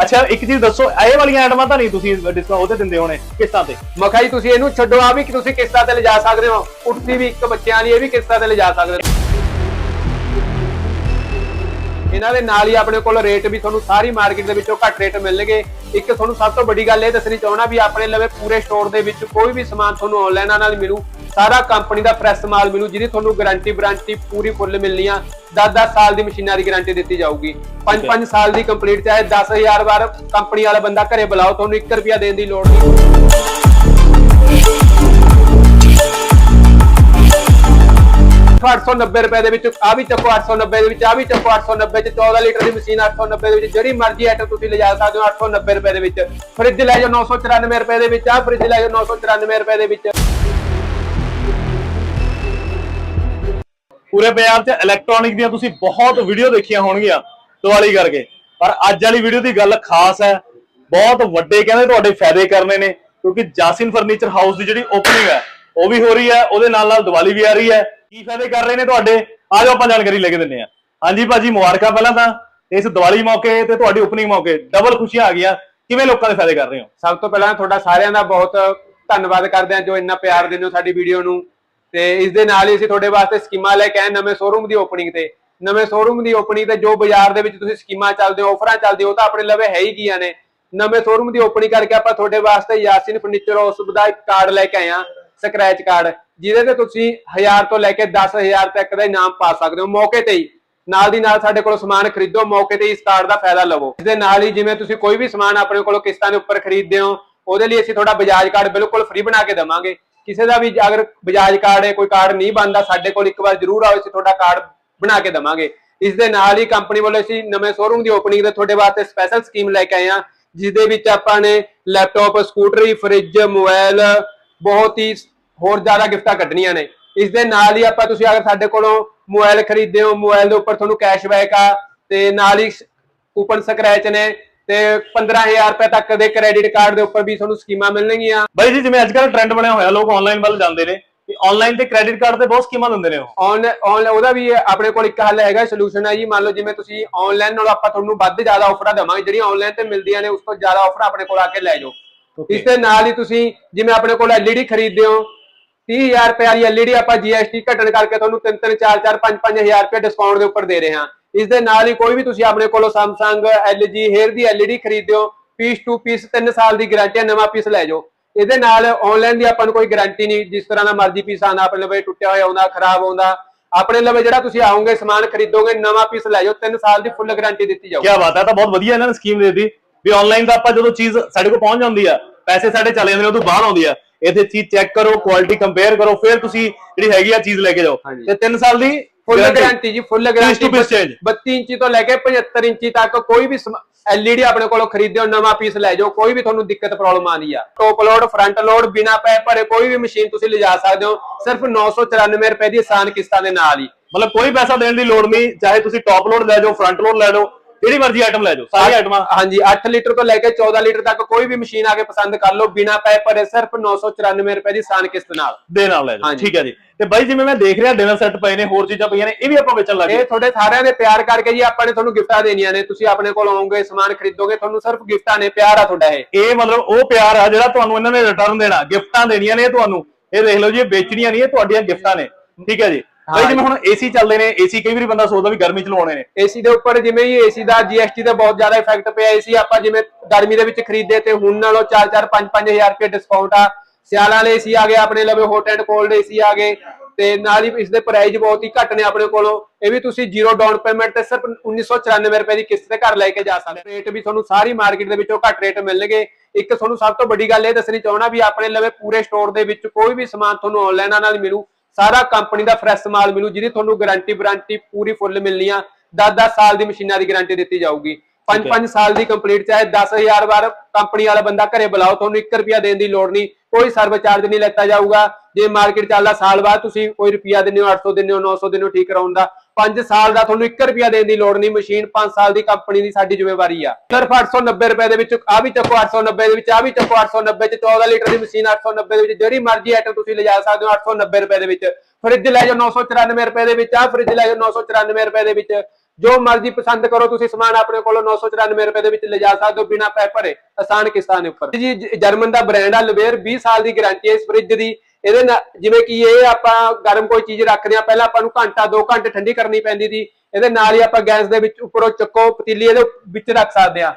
ਅੱਛਾ, ਇੱਕ ਚੀਜ਼ ਦੱਸੋ, ਇਹ ਵਾਲੀਆਂ ਆਈਟਮਾਂ ਤਾਂ ਨਹੀਂ ਤੁਸੀਂ ਡਿਸਕਾਊਂਟ ਉਹਤੇ ਦਿੰਦੇ ਹੋਣੇ, ਕਿਸ਼ਤਾਂ ਤੇ? ਮਖਾਈ, ਤੁਸੀਂ ਇਹਨੂੰ ਛੱਡੋ ਆ ਵੀ ਕਿ ਤੁਸੀਂ ਕਿਸ਼ਤਾਂ ਤੇ ਲਿਜਾ ਸਕਦੇ ਹੋ। ਕੁਰਸੀ ਵੀ ਇੱਕ ਬੱਚਿਆਂ ਲਈ ਇਹ ਵੀ ਕਿਸ਼ਤਾਂ ਤੇ ਲਿਜਾ ਸਕਦੇ ਹੋ। ਇਹਨਾਂ ਦੇ ਨਾਲ ਹੀ ਆਪਣੇ ਕੋਲ ਰੇਟ ਵੀ ਤੁਹਾਨੂੰ ਸਾਰੀ ਮਾਰਕੀਟ ਦੇ ਵਿੱਚੋਂ ਘੱਟ ਰੇਟ ਮਿਲਣਗੇ। ਇੱਕ ਤੁਹਾਨੂੰ ਸਭ ਤੋਂ ਵੱਡੀ ਗੱਲ ਇਹ ਦੱਸਣੀ ਚਾਹਣਾ ਵੀ ਆਪਣੇ ਲਵੇ ਪੂਰੇ ਸਟੋਰ ਦੇ ਵਿੱਚ ਕੋਈ ਵੀ ਸਮਾਨ ਤੁਹਾਨੂੰ ਆਨਲਾਈਨ ਨਾਲ ਮਿਲੂ। ਸਾਰਾ ਕੰਪਨੀ ਦਾ ਫਰੈਸ਼ ਮਾਲ ਮਿਲੂ ਜਿਹਦੀ ਤੁਹਾਨੂੰ ਗਾਰੰਟੀ ਵਾਰੰਟੀ ਪੂਰੀ ਫੁੱਲ ਮਿਲਣੀ ਆ। 10-10 ਸਾਲ ਦੀ ਮਸ਼ੀਨਾਂ ਦੀ ਗਾਰੰਟੀ ਦਿੱਤੀ ਜਾਊਗੀ। 5-5 ਸਾਲ ਦੀ ਕੰਪਲੀਟ ਚਾਹੇ 10000 ਵਾਰ ਕੰਪਨੀ ਵਾਲਾ ਬੰਦਾ ਘਰੇ ਬੁਲਾਓ ਤੁਹਾਨੂੰ 1 ਰੁਪਿਆ ਦੇਣ ਦੀ ਲੋੜ ਨਹੀਂ। 890 ਰੁਪਏ ਦੇ ਵਿੱਚ ਆ ਵੀ ਚੱਕੋ 890 ਦੇ ਵਿੱਚ ਆ ਵੀ ਚੱਕੋ 890 ਚ 14 ਲੀਟਰ ਦੀ ਮਸ਼ੀਨ 890 ਦੇ ਵਿੱਚ, ਜਿਹੜੀ ਮਰਜ਼ੀ ਆਈਟਮ ਤੁਸੀਂ ਲਿਜਾ ਸਕਦੇ ਹੋ 890 ਰੁਪਏ ਦੇ ਵਿੱਚ। ਫ੍ਰਿਜ ਲੈ ਜਾਓ 994 ਰੁਪਏ ਦੇ ਵਿੱਚ ਆ ਫ੍ਰਿਜ ਲੈ ਜਾਓ 994 ਰੁਪਏ ਦੇ ਵਿੱਚ। ਪੂਰੇ ਬਾਜ਼ਾਰ 'ਚ ਇਲੈਕਟ੍ਰੋਨਿਕ ਦੀਆਂ ਤੁਸੀਂ ਬਹੁਤ ਵੀਡੀਓ ਦੇਖੀਆਂ ਹੋਣਗੀਆਂ, ਦੀਵਾਲੀ ਕਰਕੇ। ਪਰ ਅੱਜ ਵਾਲੀ ਵੀਡੀਓ ਦੀ ਗੱਲ ਖਾਸ ਹੈ, ਬਹੁਤ ਵੱਡੇ ਕਹਿੰਦੇ ਤੁਹਾਡੇ ਫਾਇਦੇ ਕਰਨੇ ਨੇ, ਕਿਉਂਕਿ ਜਾਸਿਨ ਫਰਨੀਚਰ ਹਾਊਸ ਦੀ ਜਿਹੜੀ ਓਪਨਿੰਗ ਹੈ, ਉਹ ਵੀ ਹੋ ਰਹੀ ਹੈ, ਉਹਦੇ ਨਾਲ ਨਾਲ ਦੀਵਾਲੀ ਵੀ ਆ ਰਹੀ ਹੈ। ਕੀ ਫਾਇਦੇ ਕਰ ਰਹੇ ਨੇ ਤੁਹਾਡੇ? ਆ ਜਾਓ ਆਪਾਂ ਜਾਣਕਾਰੀ ਲੈ ਕੇ ਦਿੰਨੇ ਆ ਹਾਂਜੀ ਭਾਜੀ, ਮੁਬਾਰਕਾਂ ਪਹਿਲਾਂ ਤਾਂ। ਇਸ ਦੀਵਾਲੀ ਮੌਕੇ ਤੇ ਤੁਹਾਡੀ ਓਪਨਿੰਗ ਮੌਕੇ ਡਬਲ ਖੁਸ਼ੀਆਂ ਆ ਗਈਆਂ। ਕਿਵੇਂ ਲੋਕਾਂ ਦੇ ਫਾਇਦੇ ਕਰ ਰਹੇ ਹੋ? ਸਭ ਤੋਂ ਪਹਿਲਾਂ ਤੁਹਾਡਾ ਸਾਰਿਆਂ ਦਾ ਬਹੁਤ ਧੰਨਵਾਦ ਕਰਦੇ ਹਾਂ ਜੋ ਇੰਨਾ ਪਿਆਰ ਦਿੰਦੇ ਹੋ ਸਾਡੀ ਵੀਡੀਓ ਨੂੰ। ਤੇ ਇਸ ਦੇ ਨਾਲ ਹੀ ਅਸੀਂ ਤੁਹਾਡੇ ਵਾਸਤੇ ਸਕੀਮਾਂ ਲੈ ਕੇ ਆਏ ਨਵੇਂ ਸ਼ੋਰੂਮ ਦੀ ਓਪਨਿੰਗ ਤੇ। ਨਵੇਂ ਸ਼ੋਰੂਮ ਦੀ ਓਪਨਿੰਗ ਤੇ ਜੋ ਬਾਜ਼ਾਰ ਦੇ ਵਿੱਚ ਤੁਸੀਂ ਸਕੀਮਾਂ ਚੱਲਦੇ ਹੋ ਆਫਰਾਂ ਚੱਲਦੇ ਹੋ ਤਾਂ ਆਪਣੇ ਲਵੇ ਹੈ ਹੀ ਕੀਆਂ ਨੇ। ਨਵੇਂ ਸ਼ੋਰੂਮ ਦੀ ਓਪਨਿੰਗ ਕਰਕੇ ਆਪਾਂ ਤੁਹਾਡੇ ਵਾਸਤੇ ਯਾਸੀਨ ਫਰਨੀਚਰ ਹਾਊਸ ਦਾ ਇੱਕ ਕਾਰਡ ਲੈ ਕੇ ਆਏ ਆ ਸਕ੍ਰੈਚ ਕਾਰਡ ਜਿਹਦੇ ਤੇ ਤੁਸੀਂ 1000 ਤੋਂ ਲੈ ਕੇ 10000 ਤੱਕ ਦਾ ਇਨਾਮ ਪਾ ਸਕਦੇ ਹੋ ਮੌਕੇ ਤੇ ਹੀ। ਨਾਲ ਦੀ ਨਾਲ ਸਾਡੇ ਕੋਲੋਂ ਸਮਾਨ ਖਰੀਦੋ, ਮੌਕੇ ਤੇ ਇਸ ਕਾਰਡ ਦਾ ਫਾਇਦਾ ਲਵੋ। ਇਸ ਦੇ ਨਾਲ ਹੀ ਜਿਵੇਂ ਤੁਸੀਂ ਕੋਈ ਵੀ ਸਮਾਨ ਆਪਣੇ ਕੋਲੋਂ ਕਿਸ਼ਤਾਂ ਦੇ ਉੱਪਰ ਖਰੀਦਦੇ ਹੋ, ਉਹਦੇ ਲਈ ਅਸੀਂ ਤੁਹਾਡਾ ਬਜਾਜ ਕਾਰਡ ਬਿਲਕੁਲ ਫ੍ਰੀ ਬਣਾ ਕੇ ਦੇਵਾਂਗੇ। ਕਿਸੇ ਦਾ ਵੀ ਅਗਰ ਬਜਾਜ ਕਾਰਡ ਹੈ, ਕੋਈ ਕਾਰਡ ਨਹੀਂ ਬਣਦਾ, ਸਾਡੇ ਕੋਲ ਇੱਕ ਵਾਰ ਜ਼ਰੂਰ ਆਓ, ਅਸੀਂ ਤੁਹਾਡਾ ਕਾਰਡ ਬਣਾ ਕੇ ਦੇਵਾਂਗੇ। ਇਸ ਦੇ ਨਾਲ ਹੀ ਕੰਪਨੀ ਵੱਲੋਂ ਅਸੀਂ ਨਵੇਂ ਸ਼ੋਰੂਮ ਦੀ ਓਪਨਿੰਗ ਦੇ ਤੁਹਾਡੇ ਵਾਸਤੇ ਸਪੈਸ਼ਲ ਸਕੀਮ ਲੈ ਕੇ ਆਏ ਹਾਂ ਜਿਸ ਦੇ ਵਿੱਚ ਆਪਾਂ ਨੇ ਲੈਪਟਾਪ ਸਕੂਟਰੀ ਫ੍ਰਿਜ ਮੋਬਾਈਲ ਬਹੁਤ ਹੀ ਹੋਰ ਜ਼ਿਆਦਾ ਗਿਫਟਾਂ ਕੱਢਣੀਆਂ ਨੇ। ਇਸ ਦੇ ਨਾਲ ਹੀ ਆਪਾਂ ਤੁਸੀਂ ਅਗਰ ਸਾਡੇ ਕੋਲੋਂ ਮੋਬਾਈਲ ਖਰੀਦਦੇ ਹੋ ਮੋਬਾਈਲ ਦੇ ਉੱਪਰ ਤੁਹਾਨੂੰ ਕੈਸ਼ਬੈਕ ਆ ਤੇ ਨਾਲ ਹੀ ਕੂਪਨ ਸਕ੍ਰੈਚ ਨੇ ਤੇ 15000 ਰੁਪਏ ਤੱਕ ਦੇ ਕ੍ਰੈਡਿਟ ਕਾਰਡ ਦੇ ਉੱਪਰ ਵੀ ਤੁਹਾਨੂੰ ਸਕੀਮਾਂ ਮਿਲਣਗੀਆਂ। ਬਾਈ ਜੀ ਜਿਵੇਂ ਅੱਜ ਕੱਲ੍ਹ ਟ੍ਰੈਂਡ ਬਣਿਆ ਹੋਇਆ ਲੋਕ ਆਨਲਾਈਨ ਵੱਲ ਜਾਂਦੇ ਨੇ ਕਿ ਆਨਲਾਈਨ ਤੇ ਕ੍ਰੈਡਿਟ ਕਾਰਡ ਤੇ ਬਹੁਤ ਸਕੀਮਾਂ ਦਿੰਦੇ ਨੇ ਉਹ। ਆਨਲਾਈਨ ਉਹਦਾ ਵੀ ਆਪਣੇ ਕੋਲ ਇੱਕ ਹੱਲ ਹੈਗਾ ਸੋਲੂਸ਼ਨ ਹੈ ਜੀ। ਮੰਨ ਲਓ ਜਿਵੇਂ ਤੁਸੀਂ ਆਨਲਾਈਨ ਨਾਲ ਆਪਾਂ ਤੁਹਾਨੂੰ ਵੱਧ ਜ਼ਿਆਦਾ ਆਫਰਾਂ ਦੇਵਾਂਗੇ ਜਿਹੜੀਆਂ ਆਨਲਾਈਨ ਤੇ ਮਿਲਦੀਆਂ ਨੇ ਉਸ ਤੋਂ ਜ਼ਿਆਦਾ ਆਫਰ ਆਪਣੇ ਕੋਲ ਆ ਕੇ ਲੈ ਜਾਓ. ਇਸ ਦੇ ਨਾਲ ਹੀ ਤੁਸੀਂ ਜਿਵੇਂ ਆਪਣੇ ਕੋਲ LED ਖਰੀਦਦੇ ਹੋ 30000 ਰੁਪਏ ਵਾਲੀ LED ਆਪਾਂ GST ਘਟਣ ਕਰਕੇ ਤੁਹਾਨੂੰ 3 3 4 4 5 5000 ਰੁਪਏ ਡਿਸਕਾਊਂਟ ਦੇ ਉੱਪਰ ਦੇ ਰਹੇ ਹਾਂ। ਇਸ ਦੇ ਨਾਲ ਹੀ ਕੋਈ ਵੀ ਤੁਸੀਂ ਆਪਣੇ ਕੋਲੋਂ Samsung LG ਹੇਅਰ ਦੀ LED ਖਰੀਦਦੇ ਪੀਸ ਟੂ ਪੀਸ 3 ਸਾਲ ਦੀ ਗਾਰੰਟੀ ਹੈ ਨਵਾਂ ਪੀਸ ਲੈ ਜਾਓ। ਇਹਦੇ ਨਾਲ ਆਨਲਾਈਨ ਦੀ ਆਪਾਂ ਨੂੰ ਕੋਈ ਗਾਰੰਟੀ ਨਹੀਂ, ਜਿਸ ਤਰ੍ਹਾਂ ਦਾ ਮਰਜ਼ੀ ਪੀਸ ਆਣਾ ਆਪਣੇ ਲਵੇ ਟੁੱਟਿਆ ਹੋਇਆ ਆਉਂਦਾ, ਖਰਾਬ ਆਉਂਦਾ, ਆਪਣੇ ਲਵੇ ਜਿਹੜਾ ਤੁਸੀਂ ਆਉਂਗੇ ਸਮਾਨ ਖਰੀਦੋਗੇ, ਨਵਾਂ ਪੀਸ ਲੈ ਜਾਓ 3 ਸਾਲ ਦੀ ਫੁੱਲ ਗਾਰੰਟੀ ਦਿੱਤੀ ਜਾਊਗੀ। ਕੀ ਬਾਤ ਹੈ ਤਾਂ ਬਹੁਤ ਵਧੀਆ ਇਹਨਾਂ ਨੇ ਸਕੀਮ ਦੇ ਦਿੱਤੀ। ਵੀ ਆਨਲਾਈਨ ਦਾ ਆਪਾਂ ਜਦੋਂ ਚੀਜ਼ ਸਾਡੇ ਕੋਲ ਪਹੁੰਚ ਜਾਂਦੀ ਆ, ਪੈਸੇ ਸਾਡੇ ਚਲੇ ਜਾਂਦੇ ਨੇ, ਉਦੋਂ ਬਾਹਰ ਆਉਂਦੀ ਆ। ਇੱਥੇ ਚੀਜ਼ ਚੈੱਕ ਕਰੋ ਕੁਆਲਿਟੀ ਕੰਪੇਅਰ ਕਰੋ ਫਿਰ ਤੁਸੀਂ ਜਿਹੜੀ ਹੈਗੀ ਆ ਚੀਜ਼ ਲੈ ਕੇ ਜਾਓ। ਤੇ 3 ਸਾਲ ਦੀ ਫੁੱਲ। ਗਾਰੰਟੀ ਜੀ full guarantee to piece change। 32 ਇੰਚੀ ਤੋਂ ਲੈ ਕੇ 75 ਇੰਚੀ ਤੱਕ ਕੋਈ ਵੀ ਐਲਈਡੀ ਆਪਣੇ ਕੋਲੋਂ ਖਰੀਦਿਓ ਨਵਾਂ ਪੀਸ ਲੈ ਜਾਓ ਕੋਈ ਵੀ ਤੁਹਾਨੂੰ ਦਿੱਕਤ ਪ੍ਰੋਬਲਮ ਆਣੀ ਆ ਟੋਪ ਲੋਡ ਫਰੰਟ ਲੋਡ ਬਿਨਾ ਪੈ ਭਰੇ ਕੋਈ ਵੀ ਮਸ਼ੀਨ ਤੁਸੀਂ ਲਿਜਾ ਸਕਦੇ ਹੋ ਸਿਰਫ 994 ਰੁਪਏ ਦੀ ਆਸਾਨ ਕਿਸ਼ਤਾਂ ਦੇ ਨਾਲ ਹੀ ਮਤਲਬ ਕੋਈ ਪੈਸਾ ਦੇਣ ਦੀ ਲੋੜ ਨਹੀਂ ਚਾਹੇ ਤੁਸੀਂ ਟੌਪ ਲੋਡ ਲੈ ਜਾਓ ਫਰੰਟ ਲੋਡ ਲੈ ਲਓ ਜਿਹੜੀ ਮਰਜ਼ੀ ਆਈਟਮ ਲੈ ਜਾਓ ਸਾਰੀ ਆਈਟਮਾਂ ਹਾਂਜੀ 8 ਲੀਟਰ ਤੋਂ ਲੈ ਕੇ 14 ਲੀਟਰ ਤੱਕ ਕੋਈ ਵੀ ਮਸ਼ੀਨ ਆ ਕੇ ਪਸੰਦ ਕਰ ਲਓ ਬਿਨਾ ਪੈ ਭਰੇ ਸਿਰਫ 994 ਰੁਪਏ ਦੀ ਆਸਾਨ ਕਿਸ਼ਤ ਨਾਲ। ਦੇ ਨਾਲ ਲੈ ਜਾਓ। ਠੀਕ ਹੈ ਜੀ। ਤੇ ਬਾਈ ਜਿਵੇਂ ਮੈਂ ਦੇਖ ਰਿਹਾ ਡਿਨਰ ਸੈੱਟ ਪਏ ਨੇ ਹੋਰ ਚੀਜ਼ਾਂ ਪਈਆਂ ਨੇ ਇਹ ਵੀ ਆਪਾਂ ਵੇਚਣ ਲੱਗੇ ਇਹ ਤੁਹਾਡੇ ਸਾਰਿਆਂ ਦੇ ਪਿਆਰ ਕਰਕੇ ਜੀ ਆਪਾਂ ਨੇ ਤੁਹਾਨੂੰ ਗਿਫਟਾਂ ਦੇਣੀਆਂ ਨੇ। ਤੁਸੀਂ ਆਪਣੇ ਕੋਲ ਆਓਗੇ ਸਮਾਨ ਖਰੀਦੋਗੇ ਤੁਹਾਨੂੰ ਸਿਰਫ ਗਿਫਟਾਂ ਨੇ ਪਿਆਰ ਆ ਤੁਹਾਡਾ ਇਹ। ਇਹ ਮਤਲਬ ਉਹ ਪਿਆਰ ਆ ਜਿਹੜਾ ਤੁਹਾਨੂੰ ਇਹਨਾਂ ਨੇ ਰਿਟਰਨ ਦੇਣਾ ਗਿਫਟਾਂ ਦੇਣੀਆਂ ਨੇ ਤੁਹਾਨੂੰ। ਇਹ ਦੇਖ ਲਓ ਜੀ ਇਹ ਵੇਚਣੀਆਂ ਨਹੀਂ ਇਹ ਤੁਹਾਡੀਆਂ ਗਿਫਟਾਂ ਨੇ। ਠੀਕ ਹੈ ਜੀ। ਬਾਈ ਜਿਵੇਂ ਹੁਣ ਏਸੀ ਚੱਲਦੇ ਨੇ ਏਸੀ ਕਈ ਵਾਰੀ ਬੰਦਾ ਸੋਚਦਾ ਵੀ ਗਰਮੀ ਚ ਲਵਾਉਣੇ ਨੇ। ਏਸੀ ਦੇ ਉੱਪਰ ਜਿਵੇਂ ਹੀ ਏਸੀ ਦਾ GST ਦਾ ਬਹੁਤ ਜ਼ਿਆਦਾ ਇਫੈਕਟ ਪਿਆ ਏਸੀ ਆਪਾਂ ਜਿਵੇਂ ਗਰਮੀ ਦੇ ਵਿੱਚ ਖਰੀਦੇ ਤੇ ਹੁਣ ਨਾਲੋਂ 4-4 5-5000 ਰੁਪਏ ਡਿਸਕਾਊਂਟ ਆ। ਸਿਆਲਾਂ ਵਾਲੇ ਏਸੀ ਆ ਗਏ ਆਪਣੇ ਲਵੇ ਹੌਟ ਐਂਡ ਕੋਲਡ ਏਸੀ ਆ ਗਏ। ਤੇ ਨਾਲ ਹੀ ਇਸ ਦੇ ਪ੍ਰਾਈਸ ਬਹੁਤ ਹੀ ਘੱਟ ਨੇ ਆਪਣੇ ਕੋਲੋਂ। ਇਹ ਵੀ ਤੁਸੀਂ ਜ਼ੀਰੋ ਡਾਊਨ ਪੇਮੈਂਟ ਤੇ ਸਿਰਫ 1994 ਰੁਪਏ ਦੀ ਕਿਸ਼ਤ ਤੇ ਘਰ ਲੈ ਕੇ ਜਾ ਸਕਦੇ ਰੇਟ ਵੀ ਤੁਹਾਨੂੰ ਸਾਰੀ ਮਾਰਕੀਟ ਦੇ ਵਿੱਚੋਂ ਘੱਟ ਰੇਟ ਮਿਲਣਗੇ। ਇੱਕ ਤੁਹਾਨੂੰ ਸਭ ਤੋਂ ਵੱਡੀ ਗੱਲ ਇਹ ਦੱਸਣੀ ਚਾਹਣਾ ਵੀ ਆਪਣੇ ਲਵੇ ਪੂਰੇ ਸਟੋਰ ਦੇ ਵਿੱਚ ਕੋਈ ਵੀ ਸਮਾਨ ਤੁਹਾਨੂੰ ਆਨਲਾਈਨ ਨਾਲ ਮਿਲੂ। ਸਾਰਾ ਕੰਪਨੀ ਦਾ ਫਰੈਸ਼ ਮਾਲ ਮਿਲੂ ਜਿਹਦੀ ਤੁਹਾਨੂੰ ਗਾਰੰਟੀ ਵਾਰੰਟੀ ਪੂਰੀ ਫੁੱਲ ਮਿਲਣੀ ਆ। 10-10 ਸਾਲ ਦੀ ਮਸ਼ੀਨਾਂ ਦੀ ਗਾਰੰਟੀ ਦਿੱਤੀ ਜਾਊਗੀ। 5-5 ਸਾਲ ਦੀ ਕੰਪਲੀਟ ਚਾਹੇ 10000 ਵਾਰ ਕੰਪਨੀ ਵਾਲਾ ਬੰਦਾ ਘਰੇ ਬੁਲਾਓ ਤੁਹਾਨੂੰ 1 ਰੁਪਿਆ ਦੇਣ ਦੀ ਲੋੜ ਨਹੀਂ। ਕੋਈ ਸਰਵਿਸ ਚਾਰਜ ਨਹੀਂ ਲੈਤਾ ਜਾਊਗਾ। ਜੇ ਮਾਰਕੀਟ ਚੱਲਦਾ ਸਾਲ ਬਾਅਦ ਤੁਸੀਂ ਕੋਈ ਰੁਪਿਆ ਦਿੰਦੇ ਹੋ 800 ਦਿੰਦੇ ਹੋ 900 ਦਿੰਦੇ ਹੋ ਠੀਕ ਕਰਾਉਣ ਦਾ। 5 ਸਾਲ ਦਾ ਤੁਹਾਨੂੰ 1 ਰੁਪਿਆ ਦੇਣ ਦੀ ਲੋੜ ਨਹੀਂ, ਮਸ਼ੀਨ 5 ਸਾਲ ਦੀ ਕੰਪਨੀ ਦੀ ਸਾਡੀ ਜ਼ਿੰਮੇਵਾਰੀ ਆ। ਸਿਰਫ 890 ਰੁਪਏ ਦੇ ਵਿੱਚ ਆ ਵੀ ਚੱਕੋ 890 ਦੇ ਵਿੱਚ ਆ ਵੀ ਚੱਕੋ 890 ਚ 14 ਲੀਟਰ ਦੀ ਮਸ਼ੀਨ 890 ਦੇ ਵਿੱਚ, ਜਿਹੜੀ ਮਰਜ਼ੀ ਆਈਟਮ ਤੁਸੀਂ ਲਿਜਾ ਸਕਦੇ ਹੋ 890 ਰੁਪਏ ਦੇ ਵਿੱਚ। ਫ੍ਰਿਜ ਲੈ ਜਾਓ 994 ਰੁਪਏ ਦੇ ਵਿੱਚ ਆ ਫ੍ਰਿਜ ਲੈ ਜਾਓ 994 ਰੁਪਏ ਦੇ ਵਿੱਚ। ਜੋ ਮਰਜ਼ੀ ਪਸੰਦ ਕਰੋ, ਤੁਸੀਂ ਸਮਾਨ ਆਪਣੇ ਕੋਲੋਂ 994 ਰੁਪਏ ਦੇ ਵਿੱਚ ਲਿਜਾ ਸਕਦੇ ਹੋ ਬਿਨਾ ਪੈਸੇ ਭਰੇ, ਆਸਾਨ ਕਿਸਾਨ ਉੱਪਰ। ਜੀ ਜਰਮਨ ਦਾ ਬ੍ਰਾਂਡ ਆ, ਲਵੇਰ 20 ਸਾਲ ਦੀ ਗਾਰੰਟੀ ਹੈ ਇਸ ਫ੍ਰਿਜ ਦੀ। ਇਹਦੇ ਨਾਲ ਜਿਵੇਂ ਕਿ ਇਹ ਆਪਾਂ ਗਰਮ ਕੋਈ ਚੀਜ਼ ਰੱਖਦੇ ਆ ਪਹਿਲਾਂ ਆਪਾਂ ਨੂੰ ਘੰਟਾ 2 ਘੰਟੇ ਠੰਡੀ ਕਰਨੀ ਪੈਂਦੀ ਸੀ। ਇਹਦੇ ਨਾਲ ਹੀ ਆਪਾਂ ਗੈਸ ਦੇ ਵਿੱਚ ਉੱਪਰੋਂ ਚੱਕੋ ਪਤੀਲੀ ਇਹਦੇ ਵਿੱਚ ਰੱਖ ਸਕਦੇ ਆ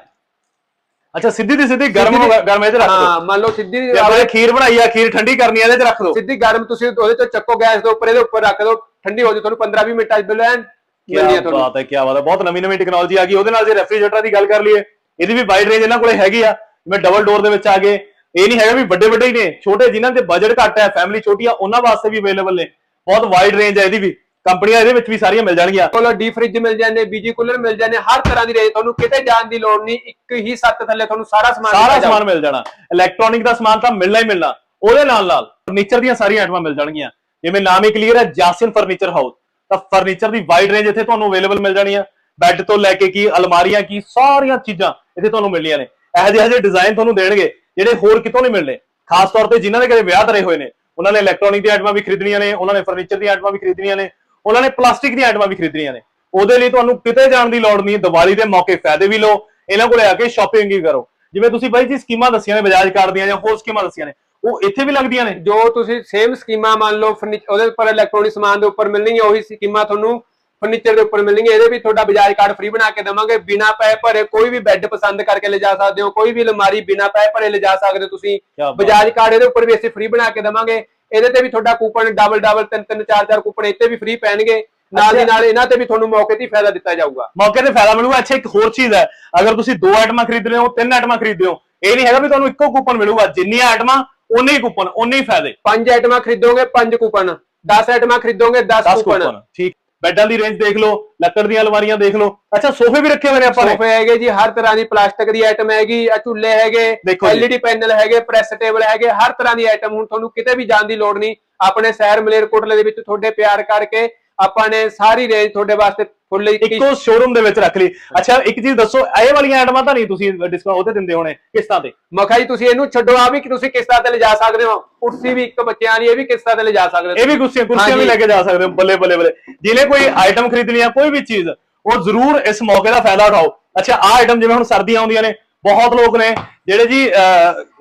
ਅੱਛਾ ਸਿੱਧੀ ਦੀ ਸਿੱਧੀ ਗਰਮ ਹੋ ਗਰਮ ਇਹ ਚ ਰੱਖ ਹਾਂ ਦਿਓ ਮੰਨ ਲਓ ਸਿੱਧੀ ਜੇ ਆਪਾਂ ਨੇ ਖੀਰ ਬਣਾਈ ਆ ਖੀਰ ਠੰਡੀ ਕਰਨੀ ਆ ਇਹਦੇ ਚ ਰੱਖ ਦਿਓ ਸਿੱਧੀ ਗਰਮ ਤੁਸੀਂ ਉਹਦੇ ਤੋਂ ਚੱਕੋ ਗੈਸ ਦੇ ਉੱਪਰ ਇਹਦੇ ਉੱਪਰ ਰੱਖ ਦਿਓ ਠੰਡੀ ਹੋ ਜਾਊ ਤੁਹਾਨੂੰ 15 20 ਮਿੰਟਾਂ ਚ ਬਿਲੈਨ ਮਿਲਣੀ ਕੀ ਆ ਤੁਹਾਨੂੰ। ਬਾਤ ਹੈ ਕੀ ਬਾਤ ਹੈ। ਬਹੁਤ ਨਵੀਂ ਨਵੀਂ ਟੈਕਨੋਲੋਜੀ ਆ ਗਈ। ਉਹਦੇ ਨਾਲ ਜੇ ਰੈਫਰੀਜਰੇਟਰ ਦੀ ਗੱਲ ਕਰ ਲਈਏ ਇਹਦੀ ਵੀ ਵਾਈਡ ਰੇਂਜ ਇਹਨਾਂ ਕੋਲੇ ਹੈਗੀ ਆ। ਜਿਵੇਂ ਡਬਲ ਡੋਰ ਦੇ ਵਿੱਚ ਆ ਗਏ। ਇਹ ਨਹੀਂ ਹੈਗਾ ਵੀ ਵੱਡੇ ਵੱਡੇ ਹੀ ਨੇ ਛੋਟੇ ਜਿਨ੍ਹਾਂ ਦੇ ਬਜਟ ਘੱਟ ਹੈ ਫੈਮਿਲੀ ਛੋਟੀ ਆ ਉਹਨਾਂ ਵਾਸਤੇ ਵੀ ਅਵੇਲੇਬਲ ਨੇ। ਬਹੁਤ ਵਾਈਡ ਰੇਂਜ ਹੈ ਇਹਦੀ ਵੀ। ਕੰਪਨੀਆਂ ਇਹਦੇ ਵਿੱਚ ਵੀ ਸਾਰੀਆਂ ਮਿਲ ਜਾਣਗੀਆਂ। ਕੋਲ ਡੀ ਫ੍ਰਿਜ ਮਿਲ ਜਾਂਦੇ ਬੀਜੀ ਕੂਲਰ ਮਿਲ ਜਾਂਦੇ ਹਰ ਤਰ੍ਹਾਂ ਦੀ ਰੇਂਜ ਤੁਹਾਨੂੰ ਕਿਤੇ ਜਾਣ ਦੀ ਲੋੜ ਨਹੀਂ ਇੱਕ ਹੀ ਸੱਤ ਥੱਲੇ ਤੁਹਾਨੂੰ ਸਾਰਾ ਸਮਾਨ ਸਾਰਾ। ਸਮਾਨ ਮਿਲ ਜਾਣਾ। ਇਲੈਕਟ੍ਰੋਨਿਕ ਦਾ ਸਮਾਨ ਤਾਂ ਮਿਲਣਾ ਹੀ ਮਿਲਣਾ। ਉਹਦੇ ਨਾਲ ਨਾਲ ਫਰਨੀਚਰ ਦੀਆਂ ਸਾਰੀਆਂ ਆਈਟਮਾਂ ਮਿਲ ਜਾਣਗੀਆਂ। ਜਿਵੇਂ ਨਾਮ ਹੀ ਕਲੀਅਰ ਹੈ ਜਾਸਿਨ ਫਰਨੀਚਰ ਹਾਊਸ ਤਾਂ ਫਰਨੀਚਰ ਦੀ ਵਾਈਡ ਰੇਂਜ ਇੱਥੇ ਤੁਹਾਨੂੰ ਅਵੇਲੇਬਲ ਮਿਲ ਜਾਣੀਆਂ। ਬੈੱਡ ਤੋਂ ਲੈ ਕੇ ਕੀ ਅਲਮਾਰੀਆਂ ਕੀ ਸਾਰੀਆਂ ਚੀਜ਼ਾਂ ਇੱਥੇ ਤੁਹਾਨੂੰ ਮਿਲਣੀਆਂ ਨੇ। ਇਹੋ ਜਿਹੇ ਜਿਹੇ ਡਿਜ਼ਾਈਨ ਤੁਹਾਨੂੰ ਦੇਣਗੇ। ਜਿਹੜੇ ਹੋਰ ਕਿਤੋਂ ਨਹੀਂ ਮਿਲਣੇ, ਖਾਸ ਤੌਰ ਤੇ ਜਿਨ੍ਹਾਂ ਦੇ ਘਰੇ ਵਿਆਹ ਧਰੇ ਹੋਏ ਨੇ। ਉਹਨਾਂ ਨੇ ਇਲੈਕਟ੍ਰੋਨਿਕ ਦੀਆਂ ਆਈਟਮਾਂ ਵੀ ਖਰੀਦਣੀਆਂ ਨੇ, ਉਹਨਾਂ ਨੇ ਫਰਨੀਚਰ ਦੀਆਂ ਆਈਟਮਾਂ ਵੀ ਖਰੀਦਣੀਆਂ ਨੇ, ਉਹਨਾਂ ਨੇ ਪਲਾਸਟਿਕ ਦੀਆਂ ਆਈਟਮਾਂ ਵੀ ਖਰੀਦਣੀਆਂ ਨੇ। ਉਹਦੇ ਲਈ ਤੁਹਾਨੂੰ ਕਿਤੇ ਜਾਣ ਦੀ ਲੋੜ ਨਹੀਂ, ਦੀਵਾਲੀ ਦੇ ਮੌਕੇ ਫਾਇਦੇ ਵੀ ਲਓ, ਇਹਨਾਂ ਕੋਲੇ ਆ ਕੇ ਸ਼ਾਪਿੰਗ ਵੀ ਕਰੋ। ਜਿਵੇਂ ਤੁਸੀਂ ਬਾਈ ਜੀ ਸਕੀਮਾਂ ਦੱਸੀਆਂ ਨੇ, ਬਜਾਜ ਕਾਰਡ ਦੀਆਂ ਜਾਂ ਹੋਰ ਸਕੀਮਾਂ ਦੱਸੀਆਂ ਨੇ, ਉਹ ਇੱਥੇ ਵੀ ਲੱਗਦੀਆਂ ਨੇ। ਜੋ ਤੁਸੀਂ ਸੇਮ ਸਕੀਮਾਂ ਮੰਨ ਲਓ ਫਰਨੀਚਰ ਉਹਦੇ ਉੱਪਰ ਇਲੈਕਟ੍ਰੋਨਿਕ ਸਮਾਨ ਦੇ ਉੱਪਰ ਮਿਲਣਗੀਆਂ, ਉਹੀ ਸਕੀਮਾਂ ਤੁਹਾਨੂੰ ਫਰਨੀਚਰ ਦੇ ਉੱਪਰ ਮਿਲਣਗੀਆਂ ਇਹਦੇ ਵੀ ਤੁਹਾਡਾ ਬਜਾਜ ਕਾਰਡ ਫ੍ਰੀ ਬਣਾ ਕੇ ਦੇਵਾਂਗੇ। ਬਿਨਾ ਪੈਸੇ ਭਰੇ ਕੋਈ ਵੀ ਬੈੱਡ ਪਸੰਦ ਕਰਕੇ ਲੈ ਜਾ ਸਕਦੇ ਹੋ ਕੋਈ ਵੀ ਅਲਮਾਰੀ ਬਿਨਾ ਪੈਸੇ ਭਰੇ ਲੈ ਜਾ ਸਕਦੇ ਹੋ ਤੁਸੀਂ। ਬਜਾਜ ਕਾਰਡ ਇਹਦੇ ਉੱਪਰ ਵੀ ਅਸੀਂ ਫ੍ਰੀ ਬਣਾ ਕੇ ਦੇਵਾਂਗੇ। ਇਹਦੇ ਤੇ ਵੀ ਤੁਹਾਡਾ ਕੂਪਨ ਡਬਲ ਡਬਲ ਤਿੰਨ ਤਿੰਨ ਚਾਰ ਚਾਰ ਕੂਪਨ ਇੱਥੇ ਵੀ ਫ੍ਰੀ ਪੈਣਗੇ। ਨਾਲ ਦੀ। ਨਾਲ ਇਹਨਾਂ ਤੇ ਵੀ ਤੁਹਾਨੂੰ ਮੌਕੇ ਤੇ ਫਾਇਦਾ ਦਿੱਤਾ ਜਾਊਗਾ। ਮੌਕੇ ਤੇ ਫਾਇਦਾ ਮਿਲੂਗਾ। ਅੱਛਾ ਇੱਕ ਹੋਰ ਚੀਜ਼ ਹੈ। ਅਗਰ ਤੁਸੀਂ ਦੋ ਆਈਟਮਾਂ ਖਰੀਦ ਰਹੇ ਹੋ ਤਿੰਨ ਆਈਟਮਾਂ ਖਰੀਦ ਰਹੇ ਹੋ ਇਹ ਨਹੀਂ ਹੈਗਾ ਵੀ ਤੁਹਾਨੂੰ ਇੱਕੋ ਕੂਪਨ ਮਿਲੂਗਾ। ਜਿੰਨੀਆਂ ਆਈਟਮਾਂ ਉਨੇ ਹੀ ਕੂਪਨ ਉਨੇ ਹੀ ਫਾਇਦੇ। ਪੰਜ ਆਈਟਮਾਂ ਖਰੀਦੋਗੇ ਪੰਜ ਕੂਪਨ 10 ਆਈਟਮਾਂ ਖਰੀਦੋਗੇ 10 10 ਕੂਪਨ ਕੂਪਨ ਠੀਕ। ਬੈੱਡਾਂ ਦੀ ਰੇਂਜ ਦੇਖ ਲਓ ਲੱਕੜ ਦੀਆਂ ਅਲਮਾਰੀਆਂ ਦੇਖ ਲਓ। ਅੱਛਾ ਸੋਫੇ ਵੀ ਰੱਖੇ ਹੋਏ ਨੇ ਆਪਾਂ ਨੇ। ਸੋਫੇ ਹੈਗੇ ਜੀ ਹਰ ਤਰ੍ਹਾਂ ਦੀ ਪਲਾਸਟਿਕ ਦੀ ਆਈਟਮ ਹੈਗੀ ਆ ਝੁੱਲੇ ਹੈਗੇ। ਐਲਈਡੀ ਪੈਨਲ ਹੈਗੇ ਪ੍ਰੈਸ ਟੇਬਲ ਹੈਗੇ ਹਰ ਤਰ੍ਹਾਂ ਦੀ ਆਈਟਮ ਹੁਣ ਤੁਹਾਨੂੰ ਕਿਤੇ ਵੀ ਜਾਣ ਦੀ ਲੋੜ ਨਹੀਂ। ਆਪਣੇ ਸ਼ਹਿਰ ਮਲੇਰਕੋਟਲੇ ਦੇ ਵਿੱਚ ਤੁਹਾਡੇ ਪਿਆਰ ਕਰਕੇ ਆਪਾਂ ਨੇ ਸਾਰੀ ਰੇਂਜ ਤੁਹਾਡੇ ਵਾਸਤੇ ਫੁੱਲ ਇੱਕੋ ਸ਼ੋਰੂਮ ਦੇ ਵਿੱਚ ਰੱਖ ਲਈ। ਅੱਛਾ ਇੱਕ ਚੀਜ਼ ਦੱਸੋ ਇਹ ਵਾਲੀਆਂ ਆਈਟਮਾਂ ਤਾਂ ਨਹੀਂ ਤੁਸੀਂ ਡਿਸਕਾਊਂਟ ਉਹਤੇ ਦਿੰਦੇ ਹੋਣੇ ਕਿਸ਼ਤਾਂ ਤੇ? ਮਖਾ ਜੀ ਤੁਸੀਂ ਇਹਨੂੰ ਛੱਡੋ ਆ ਵੀ ਕਿ ਤੁਸੀਂ ਕਿਸ਼ਤਾਂ ਤੇ ਲਿਜਾ ਸਕਦੇ ਹੋ। ਕੁਰਸੀ ਵੀ ਇੱਕ ਬੱਚਿਆਂ ਦੀ ਇਹ ਵੀ ਕਿਸ਼ਤਾਂ ਤੇ ਲਿਜਾ ਸਕਦੇ ਹੋ। ਇਹ ਵੀ ਕੁਰਸੀਆਂ ਕੁਰਸੀਆਂ ਵੀ। ਲੈ ਕੇ ਜਾ ਸਕਦੇ ਹੋ ਬੱਲੇ ਬੱਲੇ ਬੱਲੇ। ਜਿਹਨੇ ਕੋਈ ਆਈਟਮ ਖਰੀਦਣੀ ਆ ਕੋਈ ਵੀ ਚੀਜ਼ ਉਹ ਜ਼ਰੂਰ ਇਸ ਮੌਕੇ ਦਾ ਫਾਇਦਾ ਉਠਾਓ। ਅੱਛਾ ਆ ਆਈਟਮ ਜਿਵੇਂ ਹੁਣ ਸਰਦੀਆਂ ਆਉਂਦੀਆਂ ਨੇ ਬਹੁਤ ਲੋਕ ਨੇ ਜਿਹੜੇ ਜੀ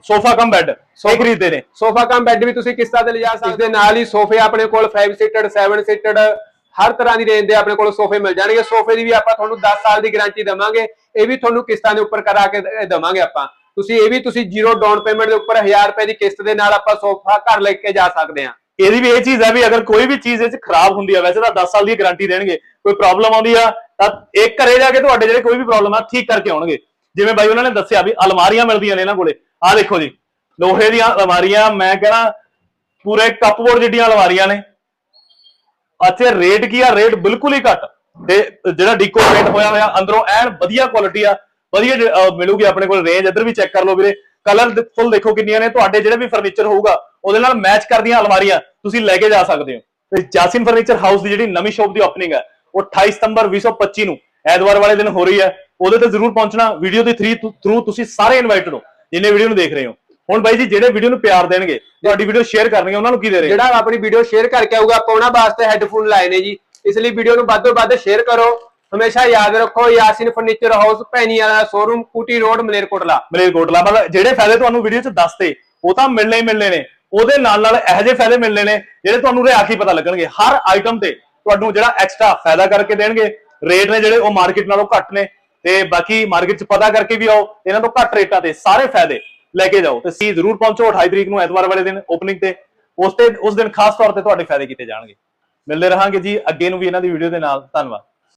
ਸੋਫਾ ਕਮ ਬੈੱਡ ਇਹ ਖਰੀਦਦੇ ਨੇ। ਸੋਫਾ ਕਮ ਬੈੱਡ ਵੀ ਤੁਸੀਂ ਕਿਸ਼ਤਾਂ ਤੇ ਲਿਜਾ ਸਕਦੇ ਹੋ। ਇਸ ਦੇ ਨਾਲ ਹੀ ਸੋਫੇ ਆਪਣੇ ਕੋਲ 5 ਸੀਟਡ 7 ਸੀਟਡ ਹਰ ਤਰ੍ਹਾਂ ਦੀ ਰੇਂਜ ਦੇ ਆਪਣੇ ਕੋਲ ਸੋਫੇ ਮਿਲ ਜਾਣਗੇ। ਸੋਫੇ ਦੀ ਵੀ ਆਪਾਂ ਤੁਹਾਨੂੰ 10 ਸਾਲ ਦੀ ਗਾਰੰਟੀ ਦੇਵਾਂਗੇ। ਇਹ ਵੀ ਤੁਹਾਨੂੰ ਕਿਸ਼ਤਾਂ ਦੇ ਉੱਪਰ ਕਰਾ ਕੇ ਦ- ਦੇਵਾਂਗੇ ਆਪਾਂ। ਤੁਸੀਂ ਇਹ ਵੀ ਤੁਸੀਂ ਜ਼ੀਰੋ ਡਾਊਨ ਪੇਮੈਂਟ ਦੇ ਉੱਪਰ 1000 ਰੁਪਏ ਦੀ ਕਿਸ਼ਤ ਦੇ ਨਾਲ ਆਪਾਂ ਸੋਫਾ ਘਰ ਲੈ ਕੇ ਜਾ ਸਕਦੇ ਹਾਂ। ਇਹਦੀ ਵੀ ਇਹ ਚੀਜ਼ ਹੈ ਵੀ ਅਗਰ ਕੋਈ ਵੀ ਚੀਜ਼ ਇਹ ਚ ਖਰਾਬ ਹੁੰਦੀ ਆ, ਵੈਸੇ ਤਾਂ 10 ਸਾਲ ਦੀ ਗਾਰੰਟੀ ਦੇਣਗੇ। ਕੋਈ ਪ੍ਰੋਬਲਮ ਆਉਂਦੀ ਆ, ਤਾਂ ਇਹ ਘਰੇ ਜਾ ਕੇ ਤੁਹਾਡੇ ਜਿਹੜੇ ਕੋਈ ਵੀ ਪ੍ਰੋਬਲਮ ਆ, ਠੀਕ ਕਰਕੇ ਆਉਣਗੇ। ਜਿਵੇਂ ਬਾਈ ਉਹਨਾਂ ਨੇ ਦੱਸਿਆ ਵੀ ਅਲਮਾਰੀਆਂ ਮਿਲਦੀਆਂ ਨੇ ਇਹਨਾਂ ਕੋਲੇ। ਆਹ ਦੇਖੋ ਜੀ, ਲੋਹੇ ਦੀਆਂ ਅਲਮਾਰੀਆਂ, ਮੈਂ ਕਹਿੰਦਾ ਪੂਰੇ ਕੱਪਬੋਰਡ ਜਿੱਡੀਆਂ ਅਲਮਾਰੀਆਂ ਨੇ। ਅੱਛੇ ਰੇਟ ਕੀ ਆ? ਰੇਟ ਬਿਲਕੁਲ ਹੀ ਘੱਟ। ਤੇ ਜਿਹੜਾ ਡੀਕੋ ਪੇਂਟ ਹੋਇਆ ਹੋਇਆ, ਅੰਦਰੋਂ ਐਨ ਵਧੀਆ ਕੁਆਲਿਟੀ ਆ, ਵਧੀਆ ਮਿਲੂਗੀ ਆਪਣੇ ਕੋਲ ਰੇਂਜ ਇੱਧਰ ਵੀ ਚੈੱਕ ਕਰ ਲਓ ਵੀਰੇ। ਕਲਰ ਫੁੱਲ ਦੇਖੋ ਕਿੰਨੀਆਂ ਨੇ, ਤੁਹਾਡੇ ਜਿਹੜੇ ਵੀ ਫਰਨੀਚਰ ਹੋਊਗਾ, ਉਹਦੇ ਨਾਲ ਮੈਚ ਕਰਦੀਆਂ ਅਲਮਾਰੀਆਂ, ਤੁਸੀਂ ਲੈ ਕੇ ਜਾ ਸਕਦੇ ਹੋ। ਤੇ ਜਾਸਿਨ ਫਰਨੀਚਰ ਹਾਊਸ ਦੀ ਜਿਹੜੀ ਨਵੀਂ ਸ਼ੋਪ ਦੀ ਓਪਨਿੰਗ ਹੈ ਉਹ 28 ਸਤੰਬਰ 2025 ਨੂੰ ਐਤਵਾਰ ਵਾਲੇ ਦਿਨ ਹੋ ਰਹੀ ਹੈ। ਉਹਦੇ ਤੇ ਜ਼ਰੂਰ ਪਹੁੰਚਣਾ ਵੀਡੀਓ ਦੇ ਥਰੂ ਤੁਸੀਂ ਸਾਰੇ ਇਨਵਾਈਟਡ ਹੋ, ਜਿੰਨੇ ਵੀਡੀਓ ਨੂੰ ਦੇਖ ਰਹੇ ਹੋ। ਹੁਣ ਬਾਈ ਜੀ ਜਿਹੜੇ ਵੀਡੀਓ ਨੂੰ ਪਿਆਰ ਦੇਣਗੇ ਤੁਹਾਡੀ ਵੀਡੀਓ ਸ਼ੇਅਰ ਕਰਨਗੇ ਉਹਨਾਂ ਨੂੰ ਕੀ ਦੇ ਰਹੇ ਹੋ? ਜਿਹੜਾ ਆਪਣੀ ਵੀਡੀਓ ਸ਼ੇਅਰ ਕਰਕੇ ਆਊਗਾ ਆਪਾਂ ਉਹਨਾਂ ਵਾਸਤੇ ਹੈੱਡਫੋਨ ਲਾਏ ਨੇ ਜੀ। ਇਸ ਲਈ ਵੀਡੀਓ ਨੂੰ ਵੱਧ ਤੋਂ ਵੱਧ ਸ਼ੇਅਰ ਕਰੋ। ਹਮੇਸ਼ਾ ਯਾਦ ਰੱਖੋ ਯਾਸਿਨ ਫਰਨੀਚਰ ਹਾਊਸ ਭੈਣੀ ਵਾਲਾ ਸ਼ੋਰੂਮ ਕੁਟੀ ਰੋਡ ਮਲੇਰਕੋਟਲਾ। ਮਲੇਰਕੋਟਲਾ ਮਤਲਬ ਜਿਹੜੇ ਫਾਇਦੇ ਤੁਹਾਨੂੰ ਵੀਡੀਓ 'ਚ ਦੱਸਤੇ ਉਹ ਤਾਂ ਮਿਲਣੇ ਹੀ ਮਿਲਣੇ ਨੇ। ਉਹਦੇ ਨਾਲ ਨਾਲ ਇਹੋ ਜਿਹੇ ਫਾਇਦੇ ਮਿਲਣੇ ਨੇ ਜਿਹੜੇ ਤੁਹਾਨੂੰ ਰਿਆ ਕੇ ਪਤਾ ਲੱਗਣਗੇ। ਹਰ ਆਈਟਮ ਤੇ ਤੁਹਾਨੂੰ ਜਿਹੜਾ ਐਕਸਟਰਾ ਫਾਇਦਾ ਕਰਕੇ ਦੇਣਗੇ। ਰੇਟ ਨੇ ਜਿਹੜੇ ਉਹ ਮਾਰਕੀਟ ਨਾਲੋਂ ਘੱਟ ਨੇ ਤੇ ਬਾਕੀ ਮਾਰਕੀਟ 'ਚ ਪਤਾ ਕਰਕੇ ਵੀ ਆਓ ਇਹਨਾਂ ਤੋਂ ਘੱਟ ਰੇਟਾਂ ਤੇ ਸਾਰੇ ਫਾਇਦੇ। ਲੈ ਕੇ ਜਾਓ ਤੇ ਸੀ ਜ਼ਰੂਰ ਪਹੁੰਚੋ 28 ਤਰੀਕ ਨੂੰ ਐਤਵਾਰ ਵਾਲੇ ਦਿਨ ਓਪਨਿੰਗ ਤੇ। ਉਸ ਤੇ ਉਸ ਦਿਨ ਖਾਸ ਤੌਰ ਤੇ ਤੁਹਾਡੇ ਫਾਇਦੇ ਕੀਤੇ ਜਾਣਗੇ। ਮਿਲਦੇ ਰਹਾਂਗੇ ਜੀ ਅੱਗੇ ਨੂੰ ਵੀ ਇਹਨਾਂ ਦੀ ਵੀਡੀਓ ਦੇ ਨਾਲ। ਧੰਨਵਾਦ।